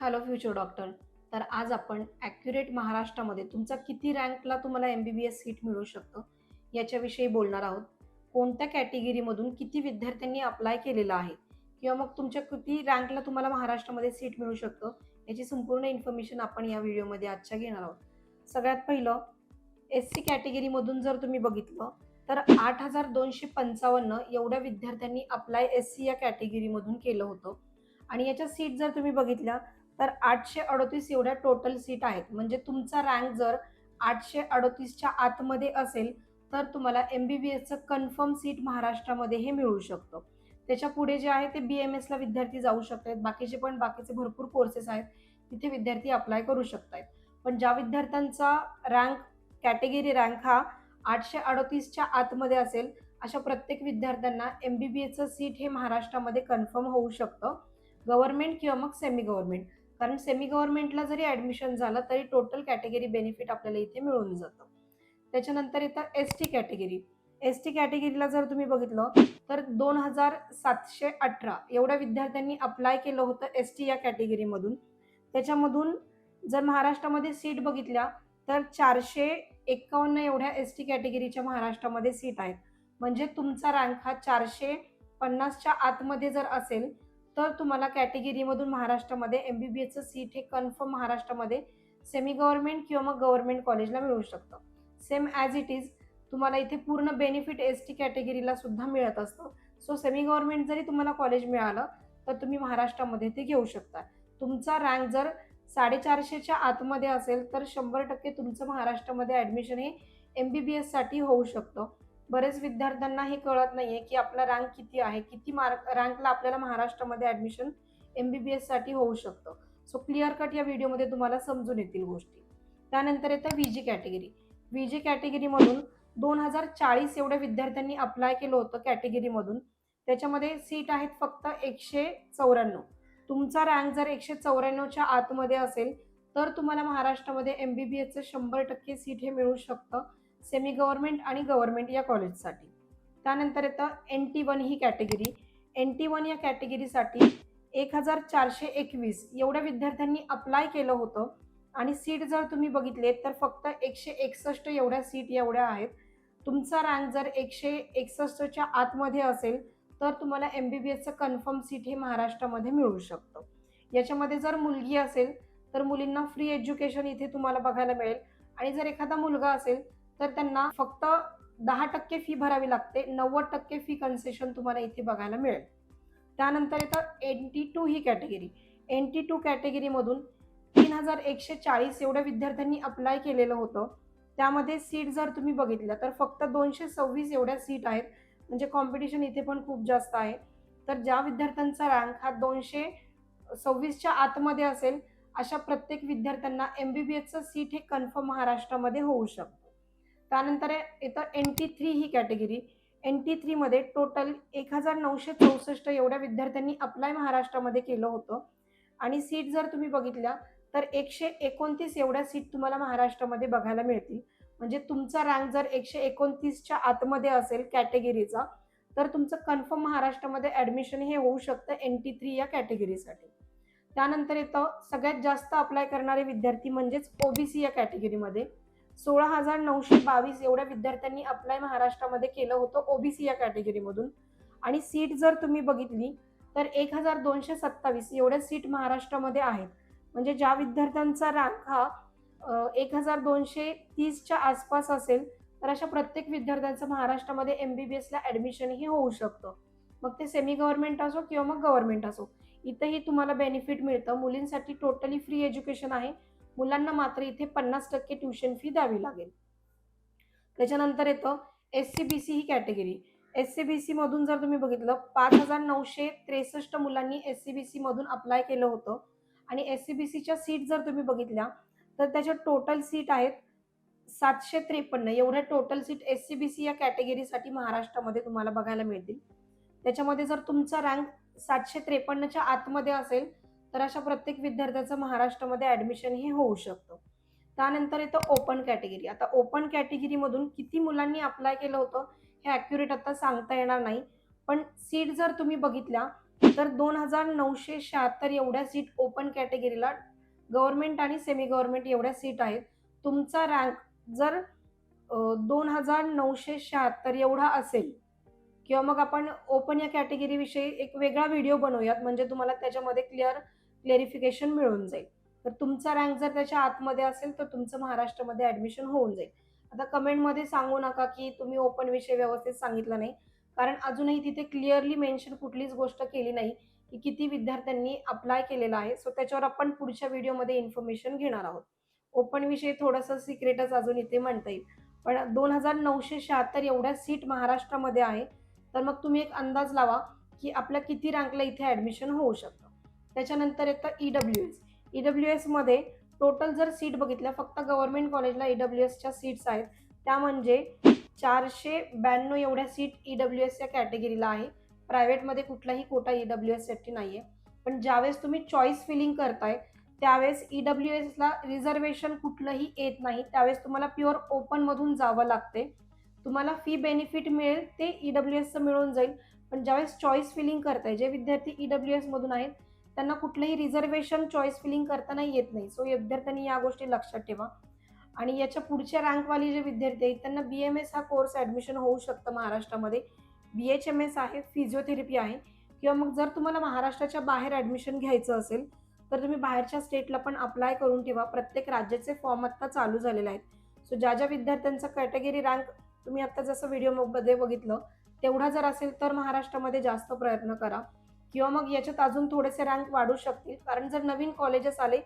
Hello future doctor तर आज आपण ॲक्युरेट महाराष्ट्रामध्ये तुमचा किती रँकला तुम्हाला M B B S seat मिळू शकतं याच्याविषयी बोलणार आहोत. कोणत्या कॅटेगरीमधून किती विद्यार्थ्यांनी अप्लाय केलेलं आहे? किंवा मग तुमच्या किती रँकला तुम्हाला महाराष्ट्रामध्ये सीट मिळू शकतं? याची संपूर्ण इन्फॉर्मेशन आपण या व्हिडिओमध्ये आजच्या घेणार आहोत. सगळ्यात पहिलं एस सी कॅटेगरीमधून जर तुम्ही बघितलं तर आठ हजार दोनशे पंचावन्न एवढ्या विद्यार्थ्यांनी अप्लाय एस सी या कॅटेगरीमधून केलं होतं. आणि याच्या सीट जर तुम्ही बघितल्या तर आठशे अडतीस एवढ्या टोटल सीट आहेत. म्हणजे तुमचा रँक जर आठशे अडतीसच्या आतमध्ये असेल तर तुम्हाला एम बी बी एसचं कन्फर्म सीट महाराष्ट्रामध्ये हे मिळू शकतं. त्याच्या पुढे जे आहे ते बी एम एसला विद्यार्थी जाऊ शकतात. बाकीचे पण बाकीचे भरपूर कोर्सेस आहेत. तिथे विद्यार्थी अप्लाय करू शकतात पण ज्या विद्यार्थ्यांचा रँक कॅटेगरी रँक हा आठशे अडतीसच्या आतमध्ये असेल अशा प्रत्येक विद्यार्थ्यांना एम बी बी एसचं सीट हे महाराष्ट्रामध्ये कन्फर्म होऊ शकतं. गव्हर्नमेंट किंवा मग सेमी गव्हर्नमेंट कारण सेमी गव्हर्नमेंटला जरी ॲडमिशन झालं तरी टोटल कॅटेगरी बेनिफिट आपल्याला इथे मिळून जातं. त्याच्यानंतर येतं S T category S T कॅटेगरीला जर तुम्ही बघितलं तर दोन हजार सातशे अठरा एवढ्या विद्यार्थ्यांनी अप्लाय केलं होतं एस टी या कॅटेगरीमधून त्याच्यामधून जर महाराष्ट्रामध्ये सीट बघितल्या तर चारशे एक्कावन्न एवढ्या एस टी कॅटेगरीच्या महाराष्ट्रामध्ये सीट आहेत. म्हणजे तुमचा रँक हा चारशे पन्नासच्या आतमध्ये जर असेल तर तुम्हाला कॅटेगरीमधून महाराष्ट्रामध्ये एम बी बी एसचं सीट हे कन्फर्म महाराष्ट्रामध्ये सेमी गव्हर्नमेंट किंवा मग गव्हर्नमेंट कॉलेजला मिळू शकतं. सेम ॲज इट इज तुम्हाला इथे पूर्ण बेनिफिट एस टी कॅटेगरीला सुद्धा मिळत असतं. सो सेमी गव्हर्नमेंट जरी तुम्हाला कॉलेज मिळालं तर तुम्ही महाराष्ट्रामध्ये ते घेऊ शकता. तुमचा रँक जर साडेचारशेच्या आतमध्ये असेल तर शंभर टक्के तुमचं महाराष्ट्रामध्ये ॲडमिशन हे एम बी बी एससाठी होऊ शकतं. बरेच विद्यार्थ्यांना हे कळत नाही आहे की आपला रँक किती आहे? किती मार्क रँकला आपल्याला महाराष्ट्रामध्ये ॲडमिशन एम बी बी एससाठी होऊ शकतं? सो क्लिअर कट या व्हिडिओमध्ये तुम्हाला समजून येतील गोष्टी. त्यानंतर येतं V J category V J कॅटेगरीमधून दोन हजार चाळीस एवढ्या विद्यार्थ्यांनी अप्लाय केलं होतं कॅटेगरीमधून त्याच्यामध्ये सीट आहेत फक्त एकशे चौऱ्याण्णव. तुमचा रँक जर एकशे चौऱ्याण्णवच्या आतमध्ये असेल तर तुम्हाला महाराष्ट्रामध्ये एम बी बी एसचं शंभर टक्के सीट हे मिळू शकतं. सेमी गव्हर्नमेंट आणि गव्हर्नमेंट या कॉलेजसाठी त्यानंतर येतं एन टी वन ही कॅटेगरी एन टी वन या कॅटेगरीसाठी एक हजार चारशे एकवीस एवढ्या विद्यार्थ्यांनी अप्लाय केलं होतं. आणि सीट जर तुम्ही बघितले तर फक्त एकशे एकसष्ट एवढ्या सीट एवढ्या आहेत. तुमचा रँक जर एकशे एकसष्टच्या आतमध्ये असेल तर तुम्हाला एम बी बी एसचं कन्फर्म सीट हे महाराष्ट्रामध्ये मिळू शकतं. याच्यामध्ये जर मुलगी असेल तर मुलींना फ्री एज्युकेशन इथे तुम्हाला बघायला मिळेल. आणि जर एखादा मुलगा असेल तर त्यांना फक्त दहा टक्के फी भरावी लागते. नव्वद टक्के फी कन्सेशन तुम्हाला इथे बघायला मिळेल. त्यानंतर येतं एन टी टू ही कॅटेगरी एन टी टू कॅटेगरीमधून तीन हजार एकशे चाळीस एवढ्या विद्यार्थ्यांनी अप्लाय केलेलं होतं. त्यामध्ये सीट जर तुम्ही बघितल्या तर फक्त दोनशे सव्वीस एवढ्या सीट आहेत. म्हणजे कॉम्पिटिशन इथे पण खूप जास्त आहे. तर ज्या विद्यार्थ्यांचा रँक हा दोनशे सव्वीसच्या आतमध्ये असेल अशा प्रत्येक विद्यार्थ्यांना एम बी बी एसचं सीट हे कन्फर्म महाराष्ट्रामध्ये होऊ शकतं. त्यानंतर येतं एन टी थ्री ही कॅटेगरी एन टी थ्रीमध्ये टोटल एक हजार नऊशे चौसष्ट एवढ्या विद्यार्थ्यांनी अप्लाय महाराष्ट्रामध्ये केलं होतं. आणि सीट जर तुम्ही बघितल्या तर एकशे एकोणतीस एवढ्या सीट तुम्हाला महाराष्ट्रामध्ये बघायला मिळतील. म्हणजे तुमचा रँक जर एकशे एकोणतीसच्या आतमध्ये असेल कॅटेगरीचा तर तुमचं कन्फर्म महाराष्ट्रामध्ये ॲडमिशन हे होऊ शकतं एन टी थ्री या कॅटेगरीसाठी त्यानंतर येतं सगळ्यात जास्त अप्लाय करणारे विद्यार्थी म्हणजेच ओबीसी या कॅटेगरीमध्ये सोळा हजार नऊशे बावीस एवढ्या विद्यार्थ्यांनी अप्लाय महाराष्ट्रामध्ये केलं होतं ओबीसी या कॅटेगरीमधून आणि सीट जर तुम्ही बघितली तर एक हजार दोनशे सत्तावीस एवढ्या सीट महाराष्ट्रामध्ये आहेत. म्हणजे ज्या विद्यार्थ्यांचा रँक हा एक हजार दोनशे तीसच्या आसपास असेल तर अशा प्रत्येक विद्यार्थ्यांचं महाराष्ट्रामध्ये एम बी बी एसला ॲडमिशनही होऊ शकतं. मग ते सेमी गव्हर्नमेंट असो किंवा मग गव्हर्नमेंट असो इथंही तुम्हाला बेनिफिट मिळतं. मुलींसाठी टोटली फ्री एज्युकेशन आहे. मुलांना मात्र इथे पन्नास टक्के ट्युशन फी द्यावी लागेल. त्याच्यानंतर येतं एस सी बी सी ही कॅटेगरी एस सी बी सीमधून जर तुम्ही बघितलं पाच हजार नऊशे त्रेसष्ट मुलांनी एस सी बी सीमधून अप्लाय केलं होतं. आणि एस सी बी सीच्या सीट जर तुम्ही बघितल्या तर त्याच्या टोटल सीट आहेत सातशे त्रेपन्न. एवढ्या total seat S C B C या कॅटेगरीसाठी महाराष्ट्रामध्ये तुम्हाला बघायला मिळतील. त्याच्यामध्ये जर तुमचा रँक सातशे त्रेपन्नच्या आतमध्ये असेल तर अशा प्रत्येक विद्यार्थ्याचं महाराष्ट्रामध्ये ॲडमिशन हे होऊ शकतं. त्यानंतर येतं ओपन कॅटेगरी आता ओपन कॅटेगरीमधून किती मुलांनी अप्लाय केलं होतं हे ॲक्युरेट आता सांगता येणार नाही. पण सीट जर तुम्ही बघितल्या तर दोन हजार नऊशे शहात्तर एवढ्या सीट ओपन कॅटेगरीला गव्हर्नमेंट आणि सेमी गव्हर्नमेंट एवढ्या सीट आहेत. तुमचा रँक जर दोन हजार नऊशे शहात्तर एवढा असेल किंवा मग आपण ओपन या कॅटेगरीविषयी एक वेगळा व्हिडिओ बनवूयात म्हणजे तुम्हाला त्याच्यामध्ये क्लिअर क्लेरिफिकेशन मिळून जाईल. तर तुमचा रँक जर त्याच्या आतमध्ये असेल तर तुमचं महाराष्ट्रामध्ये ॲडमिशन होऊन जाईल. आता कमेंटमध्ये सांगू नका की तुम्ही ओपन विषय व्यवस्थित सांगितलं नाही. कारण अजूनही तिथे क्लिअरली मेन्शन कुठलीच गोष्ट केली नाही की किती विद्यार्थ्यांनी अप्लाय केलेला आहे. सो त्याच्यावर आपण पुढच्या व्हिडिओमध्ये इन्फॉर्मेशन घेणार आहोत. ओपन विषय थोडंसं सिक्रेटच अजून इथे म्हणता येईल. पण दोन हजार नऊशे शहात्तर एवढ्या सीट महाराष्ट्रामध्ये आहे. तर मग तुम्ही एक अंदाज लावा की आपल्या किती रँकला इथे ॲडमिशन होऊ शकतं. त्याच्यानंतर येतं E W S E W एसमध्ये टोटल जर सीट बघितल्या फक्त गव्हर्नमेंट कॉलेजला ई डब्ल्यू एसच्या सीट्स आहेत. त्या म्हणजे चारशे ब्याण्णव एवढ्या सीट ई डब्ल्यू एस या कॅटेगरीला आहे. प्रायव्हेटमध्ये कुठलाही कोटा ई डब्ल्यू एससाठी नाही आहे पण ज्यावेळेस तुम्ही चॉईस फिलिंग करताय त्यावेळेस ई डब्ल्यू एसला रिझर्वेशन कुठलंही येत नाही. त्यावेळेस तुम्हाला प्युअर ओपनमधून जावं लागते. तुम्हाला फी बेनिफिट मिळेल ते ई डब्ल्यू एसचं मिळून जाईल. पण ज्यावेळेस चॉईस फिलिंग करताय जे विद्यार्थी ई डब्ल्यू एसमधून आहेत त्यांना कुठलंही रिझर्वेशन चॉईस फिलिंग करताना येत नाही. सो विद्यार्थ्यांनी या गोष्टी लक्षात ठेवा. आणि याच्या पुढच्या रँकवाले जे विद्यार्थी आहेत त्यांना बी एम एस हा कोर्स ॲडमिशन होऊ शकतं महाराष्ट्रामध्ये. बी एच एम एस आहे फिजिओथेरपी आहे. किंवा मग जर तुम्हाला महाराष्ट्राच्या बाहेर ॲडमिशन घ्यायचं असेल तर तुम्ही बाहेरच्या स्टेटला पण अप्लाय करून ठेवा. प्रत्येक राज्याचे फॉर्म आत्ता चालू झालेले आहेत. सो ज्या ज्या विद्यार्थ्यांचा कॅटेगरी रँक तुम्ही आत्ता जसं व्हिडिओमध्ये बघितलं तेवढा जर असेल तर महाराष्ट्रामध्ये जास्त प्रयत्न करा. किंवा मग याच्यात अजून थोडेसे रँक वाढू शकतील. कारण जर नवीन कॉलेजेस आले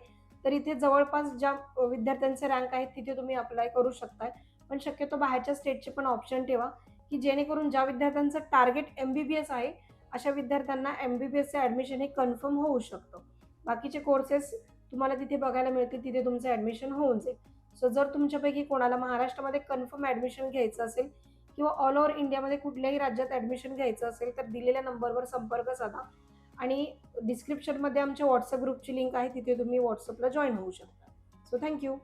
तर इथे जवळपास ज्या विद्यार्थ्यांचे रँक आहेत तिथे तुम्ही अप्लाय करू शकताय. पण शक्यतो बाहेरच्या स्टेटचे पण ऑप्शन ठेवा की जेणेकरून ज्या विद्यार्थ्यांचं target M B B S आहे अशा विद्यार्थ्यांना एम बी बी एसचं ॲडमिशन हे कन्फर्म होऊ शकतं. बाकीचे कोर्सेस तुम्हाला तिथे बघायला मिळतील तिथे तुमचं ॲडमिशन होऊन जाईल. सो जर तुमच्यापैकी कोणाला महाराष्ट्रामध्ये कन्फर्म ॲडमिशन घ्यायचं असेल किंवा ऑल ओव्हर इंडियामध्ये कुठल्याही राज्यात ॲडमिशन घ्यायचं असेल तर दिलेल्या नंबरवर संपर्क साधा. आणि डिस्क्रिप्शनमध्ये आमच्या व्हॉट्सअप ग्रुपची लिंक आहे तिथे तुम्ही व्हॉट्सअपला जॉईन होऊ शकता. So thank you